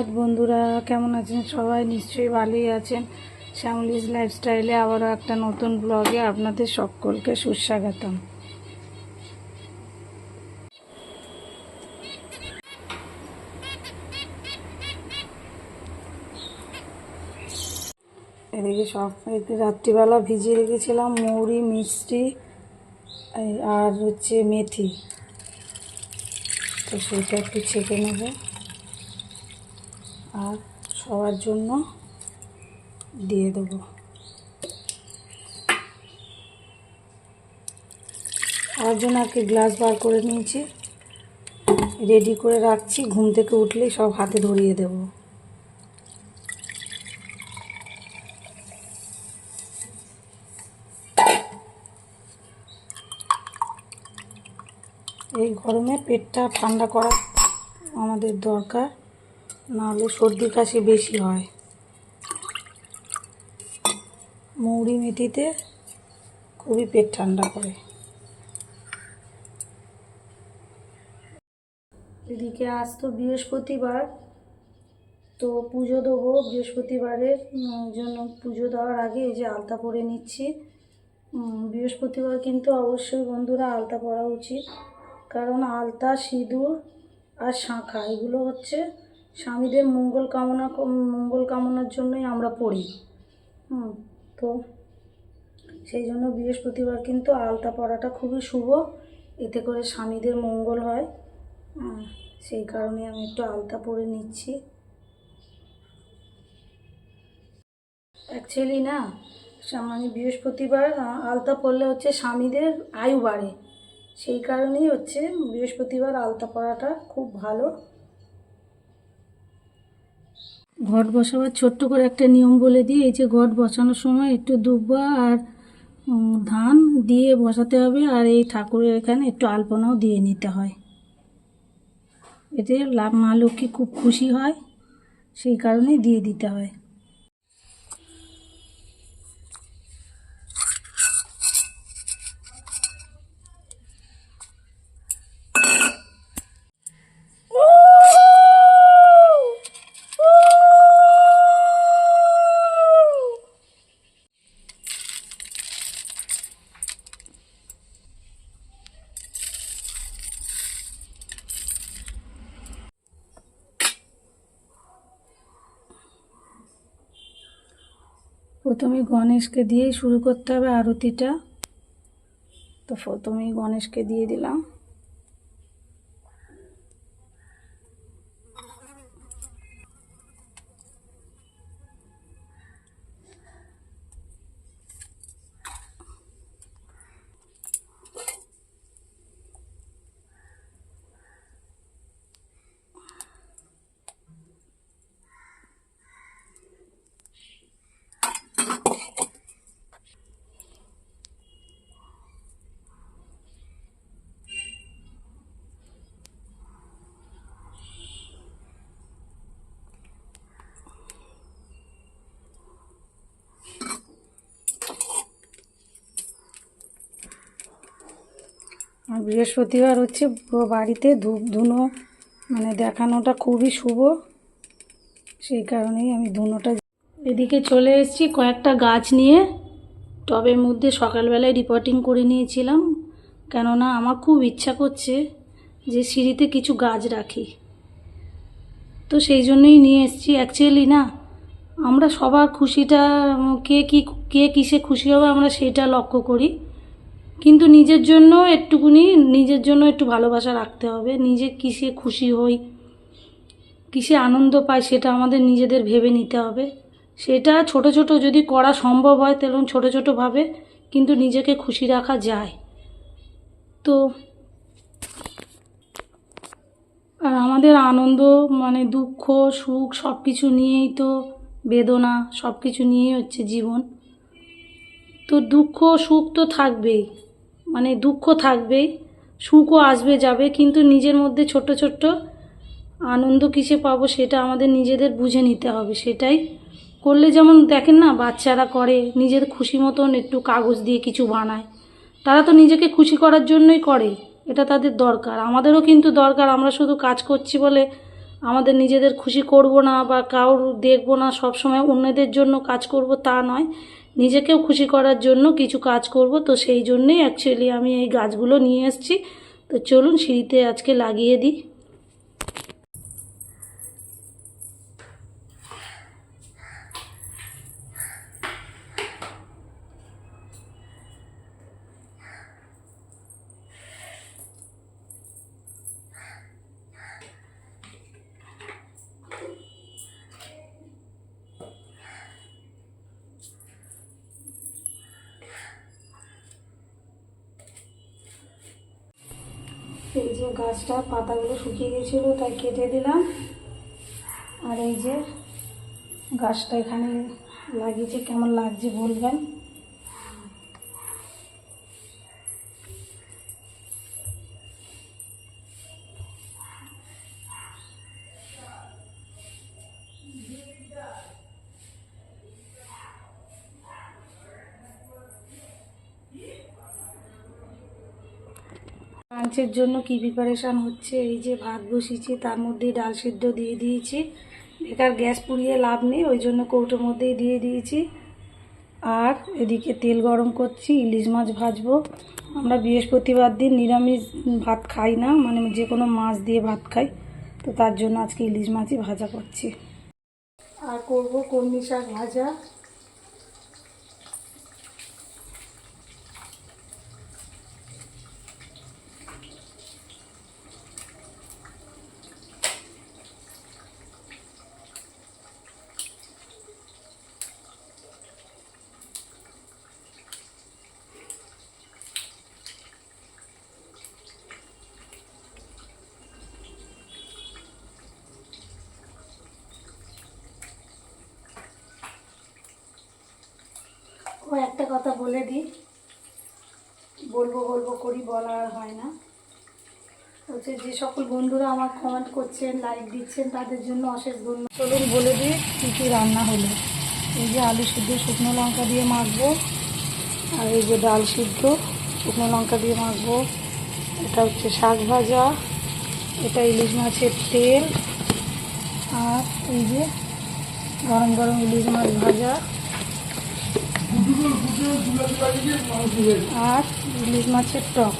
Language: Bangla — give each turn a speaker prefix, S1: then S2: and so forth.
S1: সুপ্রভাত বন্ধুরা, কেমন আছেন? সবাই নিশ্চয়ই ভালোই আছেন। শ্যামলিজ লাইফস্টাইলে আবারও একটা নতুন ব্লগে আপনাদের সকলকে সুস্বাগতম। এদিকে সব রাত্রিবেলা ভিজিয়ে রেখেছিলাম মৌরি, মিষ্টি আর হচ্ছে মেথি। তো সেটা একটু ছেঁকে নেব। আর সবার জন্য দিয়ে দেবো। সবার জন্য আর কি গ্লাস বার করে নিয়েছি। রেডি করে রাখছি। ঘুম থেকে উঠলেই সব হাতে ধরিয়ে দেবো। এই গরমে পেটটা ঠান্ডা করা আমাদের দরকার। নাহলে সর্দি কাশি বেশি হয়। মৌরি মেথিতে খুবই পেট ঠান্ডা করে। এদিকে আজ তো বৃহস্পতিবার, তো পুজো দেবো। বৃহস্পতিবারের জন্য পুজো দেওয়ার আগে এই যে আলতা পরে নিচ্ছি। বৃহস্পতিবার কিন্তু অবশ্যই বন্ধুরা আলতা পরা উচিত। কারণ আলতা, সিঁদুর আর শাঁখা, এগুলো হচ্ছে স্বামীদের মঙ্গল কামনা মঙ্গল কামনার জন্যই আমরা পড়ি। হুম, তো সেই জন্য বৃহস্পতিবার কিন্তু আলতা পরাটা খুবই শুভ। এতে করে স্বামীদের মঙ্গল হয়। সেই কারণে আমি একটু আলতা পরে নিচ্ছি। অ্যাকচুয়ালি না মানে বৃহস্পতিবার আলতা পরলে হচ্ছে স্বামীদের আয়ু বাড়ে। সেই কারণেই হচ্ছে বৃহস্পতিবার আলতা পরাটা খুব ভালো। ঘট বসাবার ছোট্ট করে একটা নিয়ম বলে দিই, এই যে ঘট বসানোর সময় একটু দুব্বা আর ধান দিয়ে বসাতে হবে আর এই ঠাকুরের এখানে একটু আলপনাও দিয়ে নিতে হয়। এতে মা লক্ষ্মী খুব খুশি হয়, সেই কারণে দিয়ে দিতে হয়। প্রথমে গণেশকে দিয়েই শুরু করতে হবে আরতিটা। তো প্রথমেই গণেশকে দিয়ে দিলাম। আর বৃহস্পতিবার হচ্ছে পুরো বাড়িতে ধূপ ধুনো মানে দেখানোটা খুবই শুভ। সেই কারণেই আমি ধুনোটা এদিকে চলে এসেছি কয়েকটা গাছ নিয়ে। টবের মধ্যে সকালবেলায় রিপোর্টিং করে নিয়েছিলাম, কেননা আমার খুব ইচ্ছা করছে যে সিঁড়িতে কিছু গাছ রাখি। তো সেই জন্যই নিয়ে এসেছি। অ্যাকচুয়ালি না, আমরা সবার খুশিটা, কে কি, কে কিসে খুশি হবে আমরা সেটা লক্ষ্য করি। কিন্তু নিজের জন্য একটুকুনি, নিজের জন্য একটু ভালোবাসা রাখতে হবে। নিজে কিসে খুশি হই, কিসে আনন্দ পাই সেটা আমাদের নিজেদের ভেবে নিতে হবে। সেটা ছোট ছোট যদি করা সম্ভব হয় তেমন ছোট ছোটোভাবে কিন্তু নিজেকে খুশি রাখা যায়। তো আর আমাদের আনন্দ মানে দুঃখ, সুখ সব কিছু নিয়েই তো বেদনা সব কিছু নিয়েই হচ্ছে জীবন। তো দুঃখ সুখ তো থাকবেই। মানে দুঃখ থাকবেই সুখও আসবে, যাবে, কিন্তু নিজের মধ্যে ছোট্ট ছোট্ট আনন্দ কিসে পাবো সেটা আমাদের নিজেদের বুঝে নিতে হবে, সেটাই। করলে যেমন দেখেন না, বাচ্চারা করে, নিজের খুশি মতন একটু কাগজ দিয়ে কিছু বানায়। তারা তো নিজেকে খুশি করার জন্যই করে, এটা তাদের দরকার। আমাদেরও কিন্তু দরকার, আমরা শুধু কাজ করছি বলে আমাদের নিজেদের খুশি করব না বা কারোর দেখব না, সবসময় অন্যদের জন্য কাজ করব তা নয়। নিজেকেও খুশি করার জন্য কিছু কাজ করব। তো সেই জন্যেই অ্যাকচুয়ালি আমি এই গাছগুলো নিয়ে এসেছি। তো চলুন সিঁড়িতে আজকে লাগিয়ে দিই। এই যে গাছটা, পাতাগুলো শুকিয়ে গেছিল তাই কেটে দিলাম। আর এই যে গাছটা এখানে লাগিয়েছে, কেমন লাগছে বলবেন? লাঞ্চের জন্য কি প্রিপারেশান হচ্ছে? এই যে ভাত বসিয়েছি, তার মধ্যে ডাল সিদ্ধ দিয়ে দিয়েছি। বেকার গ্যাস পুড়িয়ে লাভ নেই, ওই জন্য কৌটোর মধ্যেই দিয়ে দিয়েছি। আর এদিকে তেল গরম করছি, ইলিশ মাছ ভাজবো। আমরা বৃহস্পতিবার দিন নিরামিষ ভাত খাই না মানে যে কোনো মাছ দিয়ে ভাত খাই, তো তার জন্য আজকে ইলিশ মাছই ভাজা করছি। আর করব কলমি শাক ভাজা ও একটা কথা বলে দিই বলব বলব করি, বলা আর হয় না। হচ্ছে যে সকল বন্ধুরা আমার কমেন্ট করছেন লাইক দিচ্ছেন, তাদের জন্য অশেষ ধন্যবাদ। চলুন বলে দিই কী কী রান্না হলো। এই যে আলু সিদ্ধ, শুকনো লঙ্কা দিয়ে মাখবো। আর এই যে ডাল সিদ্ধ, শুকনো লঙ্কা দিয়ে মাখবো। এটা হচ্ছে শাক ভাজা, এটা ইলিশ মাছের তেল। আর এই যে গরম গরম ইলিশ মাছ ভাজা। আর ইলিশ মাছের টক।